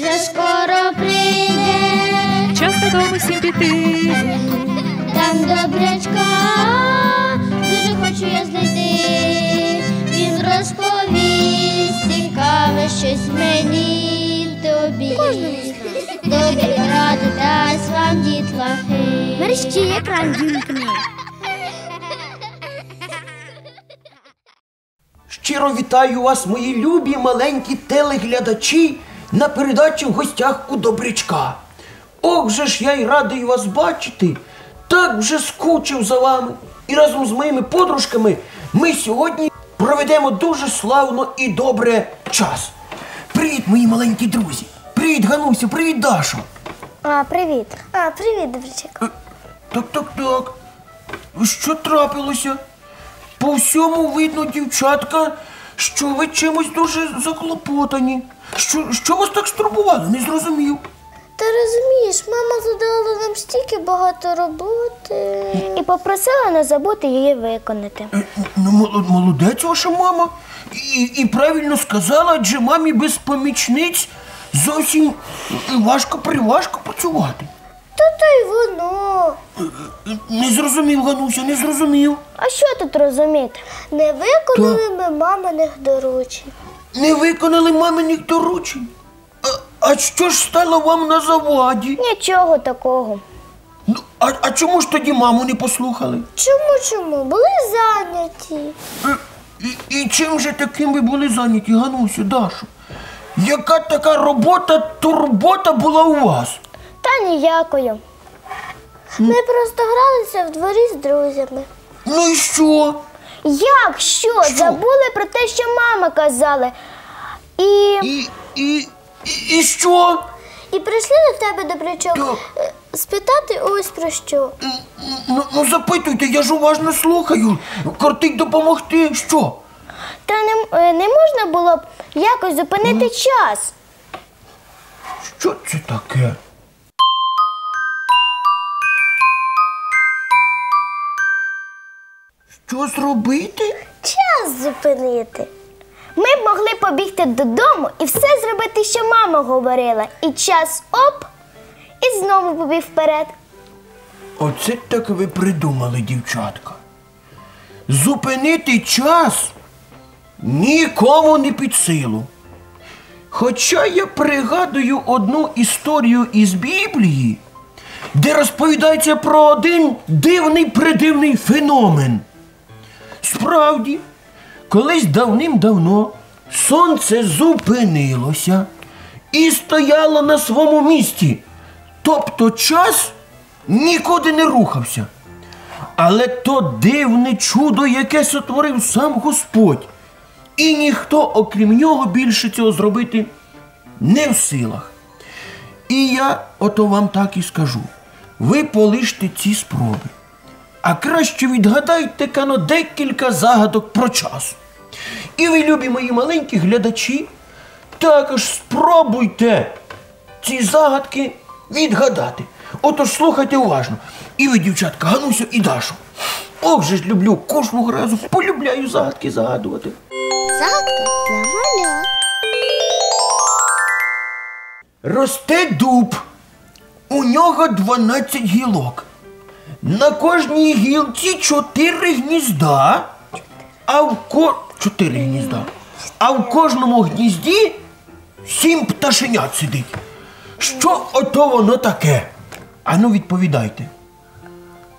вже скоро прийде, Час додому всім піти. там добрячка, дуже хочу я знайти. Він розповість цікаве щось мені тобі. Добрі ради дасть вам дітлахи. Мерщі екран вімкни. Щиро вітаю вас, мої любі маленькі телеглядачі на передачі в гостях у Добрячка. Ох же ж я й радий вас бачити. Так вже скучив за вами. І разом з моїми подружками ми сьогодні проведемо дуже славно і добре час. Привіт, мої маленькі друзі! Привіт, Ганусю, привіт, Дашо! А, привіт. А, привіт, Добрячок. Е, Так, так, так. Що трапилося? По всьому видно, дівчатка, що ви чимось дуже заклопотані. Що, що вас так стурбувало? Не зрозумів. Ти розумієш, мама задала нам стільки багато роботи. І попросила не забути її виконати. Е, Ну, молодець ваша мама. І, і правильно сказала, адже мамі без помічниць зовсім важко приважко працювати. Та то й воно. Е, Не зрозумів, Гануся, не зрозумів. А що тут розуміти? Не виконали ми маминих доручень. Не виконали маминих доручень. А, а що ж стало вам на заваді? Нічого такого. Ну, а, а чому ж тоді маму не послухали? Чому чому? Були зайняті. Е, І, і чим же таким ви були зайняті, Ганусю, Дашу? Яка така робота, турбота була у вас? Та ніякою. Ми просто гралися в дворі з друзями. Ну і що? Як що? Забули про те, що мама казала. І, І, і, і, і що? і прийшли до тебе, добрячок, Так. е, спитати ось про що. Ну, ну запитуйте, я ж уважно слухаю. Кортить допомогти. Що? Та не, е, не можна було б якось зупинити час. Що це таке? Що зробити? Час зупинити. Ми б могли побігти додому і все зробити, що мама говорила. І час оп, і знову побіг вперед. Оце так ви придумали, дівчатка. Зупинити час нікому не під силу. Хоча я пригадую одну історію із Біблії, де розповідається про один дивний придивний феномен. Справді, колись давним-давно сонце зупинилося і стояло на своєму місці. Тобто час нікуди не рухався. Але то дивне чудо, яке сотворив сам Господь. І ніхто, окрім нього, більше цього зробити не в силах. І я ото вам так і скажу: ви полиште ці спроби. А краще відгадайте кано декілька загадок про час. І ви, любі мої маленькі глядачі, також спробуйте ці загадки відгадати. Отож слухайте уважно. І ви, дівчатка, Ганусю і Дашу. Ох же ж люблю кожного разу полюбляю загадки загадувати. Загадка для малят. Росте дуб. У нього 12 гілок. На кожній гілці 4 гнізда. А в ко... 4 гнізда. А в кожному гнізді 7 пташенят сидить. Що ото воно таке? Ану відповідайте.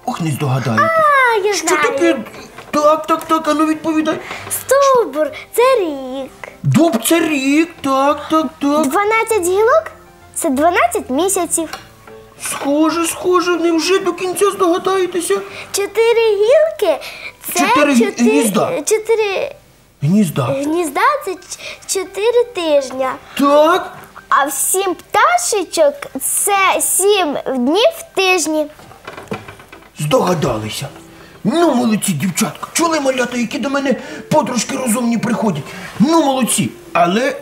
Ох, не здогадаєтесь. А, я Що знаю. таке? Так, так, так, ану відповідай. Стовбур, це рік. Дуб це рік, так, так, так. 12 гілок це 12 місяців. Схоже, схоже, невже до кінця здогадаєтеся? Чотири гілки це Чотири гі- чотири, гнізда. чотири Гнізда. гнізда це ч- чотири тижня. Так. А в сім пташечок це сім днів в тижні. Здогадалися. Ну, молодці, дівчатка. Чули малята, які до мене подружки розумні приходять. Ну, молодці. Але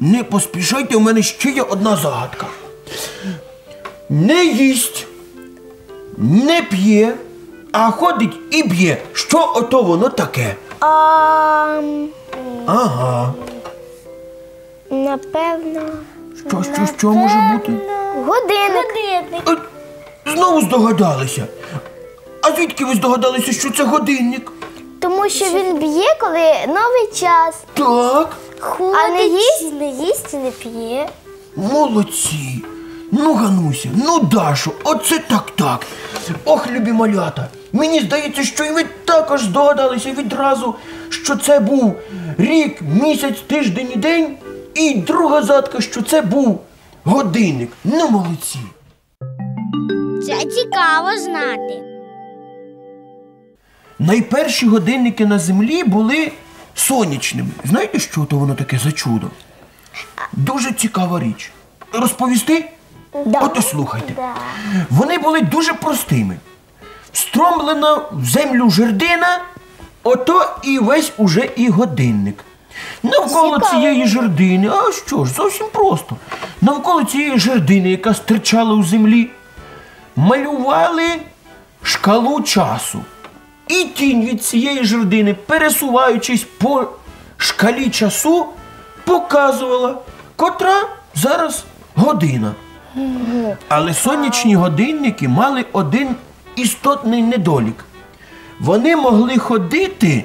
не поспішайте, у мене ще є одна загадка. Не їсть, не п'є, а ходить і б'є. Що ото воно таке? А, Ага. напевно, Що, що, що може бути? Годинник. Е, Знову здогадалися. А звідки ви здогадалися, що це годинник? Тому що він б'є, коли новий час. Так, А не їсть, не їсть і не п'є. молодці. Ну, Гануся, ну Дашо, оце так так. Ох, любі малята. Мені здається, що і ви також здогадалися відразу, що це був рік, місяць, тиждень і день. І друга задка, що це був годинник. Ну, молодці. Це цікаво знати. Найперші годинники на землі були сонячними. Знаєте, що то воно таке за чудо? Дуже цікава річ. Розповісти? Да. От слухайте. Да. Вони були дуже простими. Встромлена в землю жердина, ото і весь уже і годинник. Навколо Цікаво. цієї жердини, а що ж, зовсім просто. Навколо цієї жердини, яка стирчала у землі, малювали шкалу часу. І тінь від цієї жердини, пересуваючись по шкалі часу, показувала, котра зараз година. Але сонячні годинники мали один істотний недолік. Вони могли ходити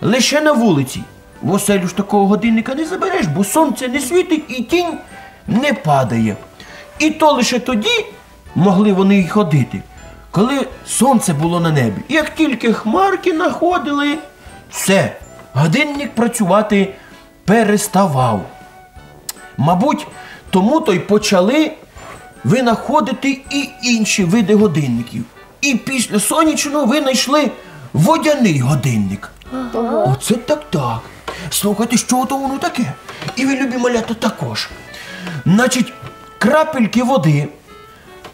лише на вулиці. В оселю ж такого годинника не забереш, бо сонце не світить і тінь не падає. І то лише тоді могли вони й ходити, коли сонце було на небі. Як тільки хмарки находили, все, годинник працювати переставав. Мабуть, тому то й почали винаходити і інші види годинників. І після сонячного винайшли водяний годинник. Оце так так. Слухайте, що то воно таке? І ви любі малята також. Значить, крапельки води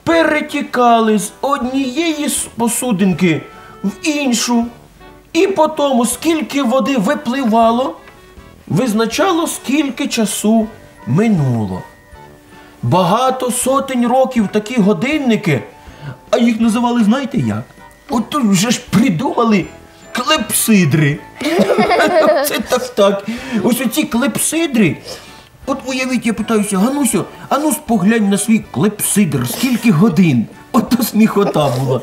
перетікали з однієї посудинки в іншу, і по тому, скільки води випливало, визначало, скільки часу минуло. Багато сотень років такі годинники, а їх називали, знаєте як? От тут вже ж придумали клепсидри. Це так так. Ось оці клепсидри. От уявіть, я питаюся, Ганусю, а ну споглянь на свій клепсидр, скільки годин. Ото сміхота була.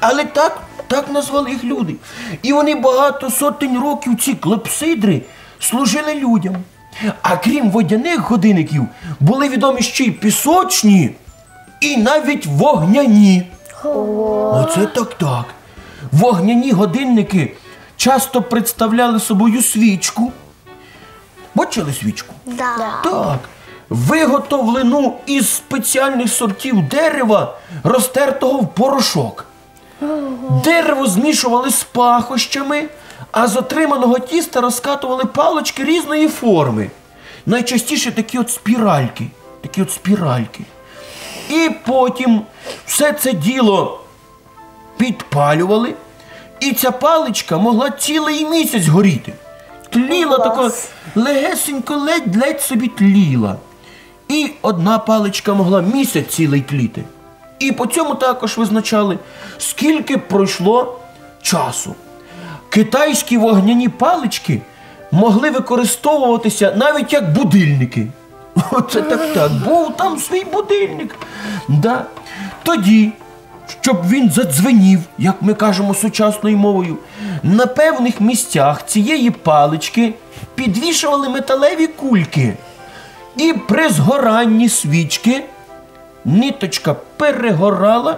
Але так, так назвали їх люди. І вони багато сотень років ці клепсидри служили людям. А крім водяних годинників, були відомі ще й пісочні і навіть вогняні. Оце так так. Вогняні годинники часто представляли собою свічку. Бачили свічку? Да. Так. Виготовлену із спеціальних сортів дерева, розтертого в порошок. Дерево змішували з пахощами, а з отриманого тіста розкатували палочки різної форми. Найчастіше такі от спіральки. Такі от спіральки. І потім все це діло підпалювали, і ця паличка могла цілий місяць горіти. Тліла тако Клас. легесенько, ледь-ледь собі тліла. І одна паличка могла місяць цілий тліти. І по цьому також визначали, скільки пройшло часу. Китайські вогняні палички могли використовуватися навіть як будильники. Оце так так. Був там свій будильник. Да. Тоді, щоб він задзвенів, як ми кажемо сучасною мовою, на певних місцях цієї палички підвішували металеві кульки. І при згоранні свічки ниточка перегорала,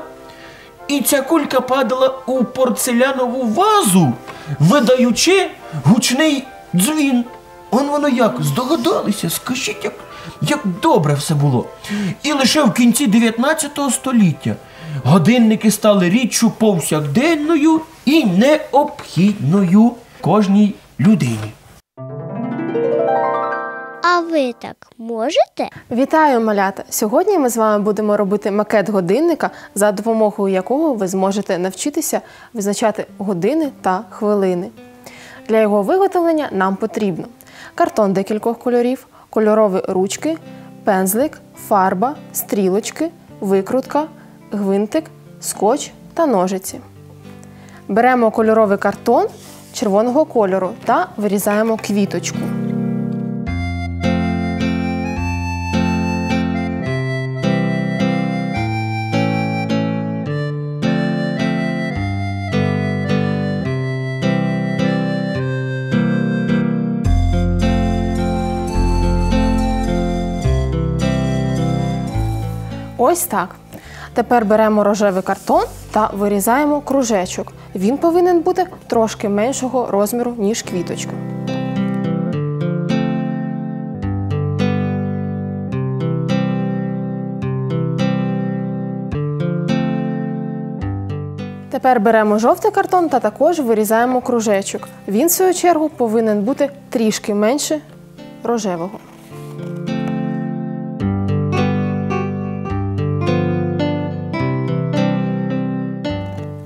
і ця кулька падала у порцелянову вазу, видаючи гучний дзвін. Он воно як, здогадалися, скажіть, як, як добре все було. І лише в кінці 19 століття годинники стали річчю повсякденною і необхідною кожній людині. А ви так можете? Вітаю, малята! Сьогодні ми з вами будемо робити макет годинника, за допомогою якого ви зможете навчитися визначати години та хвилини. Для його виготовлення нам потрібно картон декількох кольорів, кольорові ручки, пензлик, фарба, стрілочки, викрутка, гвинтик, скотч та ножиці. Беремо кольоровий картон червоного кольору та вирізаємо квіточку. Ось так. Тепер беремо рожевий картон та вирізаємо кружечок. Він повинен бути трошки меншого розміру, ніж квіточка. Тепер беремо жовтий картон та також вирізаємо кружечок. Він, в свою чергу, повинен бути трішки менше рожевого.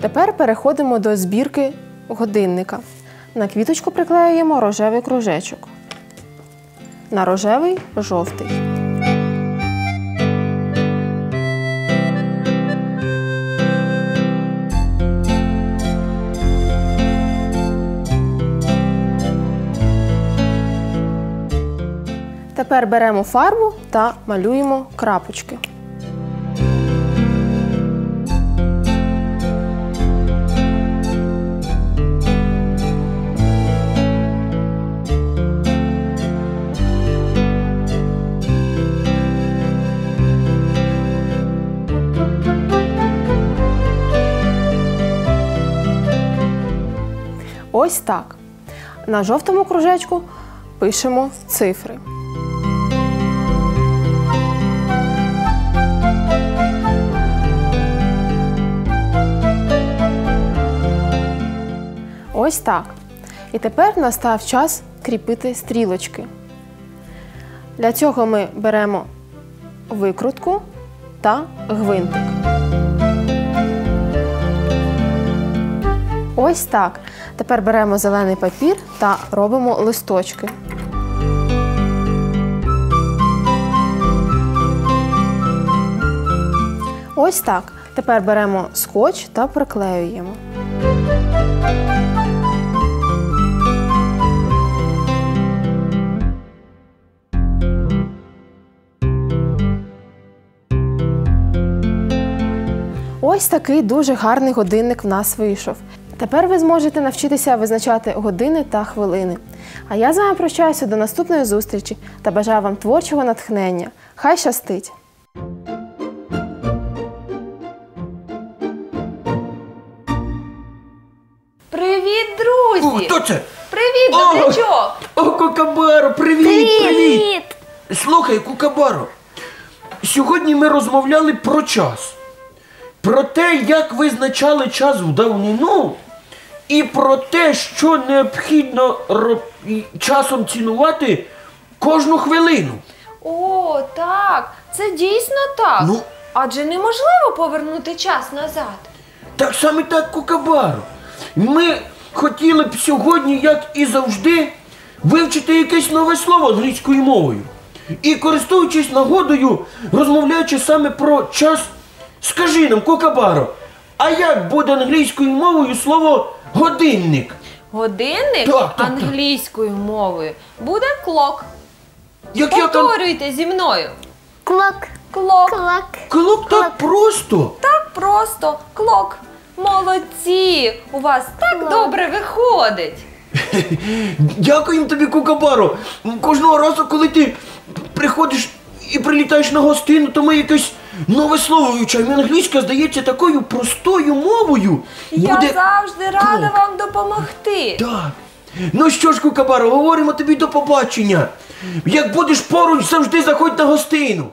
Тепер переходимо до збірки годинника. На квіточку приклеюємо рожевий кружечок. На рожевий жовтий. Тепер беремо фарбу та малюємо крапочки. Ось так. На жовтому кружечку пишемо цифри. Ось так. І тепер настав час кріпити стрілочки. Для цього ми беремо викрутку та гвинтик. Ось так. Тепер беремо зелений папір та робимо листочки. Ось так. Тепер беремо скотч та приклеюємо. Ось такий дуже гарний годинник в нас вийшов. Тепер ви зможете навчитися визначати години та хвилини. А я з вами прощаюся до наступної зустрічі та бажаю вам творчого натхнення. Хай щастить! Привіт, О, друзі! хто це? Привіт, О! добрячок! О, Кукабаро, привіт, привіт! Слухай, Кукабаро, сьогодні ми розмовляли про час. Про те, як визначали час в давнину, і про те, що необхідно часом цінувати кожну хвилину. О, так, це дійсно так. Ну. Адже неможливо повернути час назад. Так саме так, Кукабаро. Ми хотіли б сьогодні, як і завжди, вивчити якесь нове слово англійською мовою. І користуючись нагодою, розмовляючи саме про час, скажи нам, Кукабаро, а як буде англійською мовою слово годинник? Годинник Так, так, так. англійською мовою буде клок. Як я там Повторюйте зі мною. Клок, Клок. клок. Клоп так просто. Так просто клок. Молодці! У вас так добре виходить. Дякуємо тобі, Кукабаро. Кожного разу, коли ти приходиш і прилітаєш на гостину, то ми нове слово вивчаємо. Англійська здається такою простою мовою. Я Буде завжди рада клок. вам допомогти. Так. Ну що ж, Кукабаро, говоримо тобі до побачення. Як будеш поруч, завжди заходь на гостину.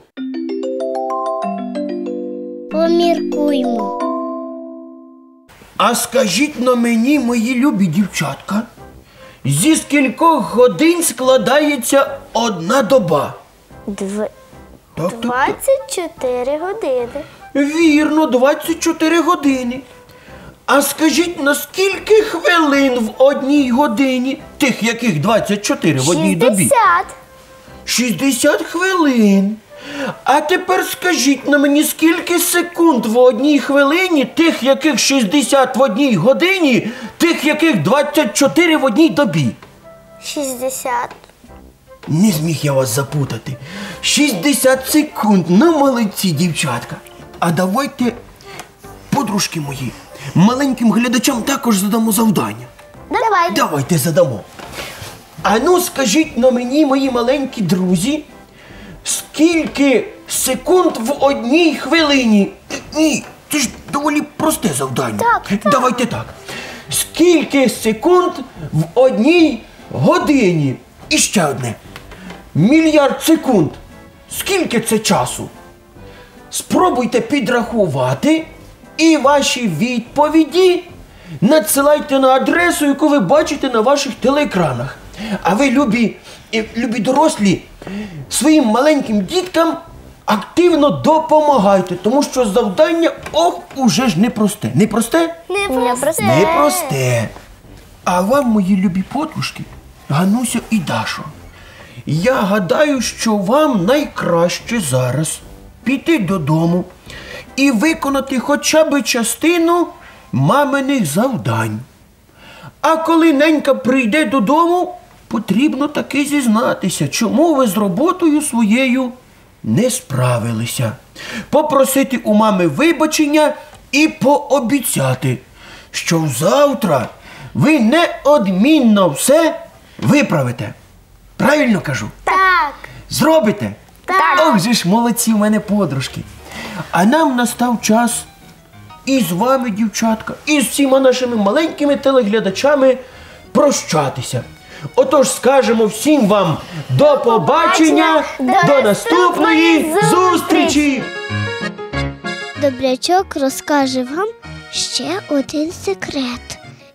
Поміркуймо. А скажіть на мені, мої любі дівчатка, зі скількох годин складається одна доба? Дв... Так, так, так. 24 години. Вірно, 24 години. А скажіть, на скільки хвилин в одній годині? Тих, яких 24 в одній добі? 60. 60 хвилин. А тепер скажіть на мені, скільки секунд в одній хвилині, тих, яких 60 в одній годині, тих, яких 24 в одній добі. 60. Не зміг я вас запутати. 60 секунд. Ну, молодці, дівчатка. А давайте, подружки мої, маленьким глядачам також задамо завдання. Давай. Давайте задамо. А ну скажіть на мені, мої маленькі друзі, скільки секунд в одній хвилині. Ні, це ж доволі просте завдання. Так, Давайте так. Скільки секунд в одній годині? І ще одне. Мільярд секунд. Скільки це часу? Спробуйте підрахувати і ваші відповіді надсилайте на адресу, яку ви бачите на ваших телеекранах. А ви, любі, любі дорослі, своїм маленьким діткам активно допомагайте, тому що завдання ох, уже ж непросте. Непросте? Непросте. Непросте. А вам, мої любі подружки, Гануся і Дашо, я гадаю, що вам найкраще зараз піти додому і виконати хоча б частину маминих завдань. А коли ненька прийде додому, потрібно таки зізнатися, чому ви з роботою своєю не справилися. Попросити у мами вибачення і пообіцяти, що завтра ви неодмінно все виправите. Правильно кажу? Так. Зробите? Так. Ох же ж молодці в мене подружки. А нам настав час і з вами, дівчатка, і з всіма нашими маленькими телеглядачами прощатися. Отож скажемо всім вам до побачення, до наступної зустрічі! Добрячок розкаже вам ще один секрет.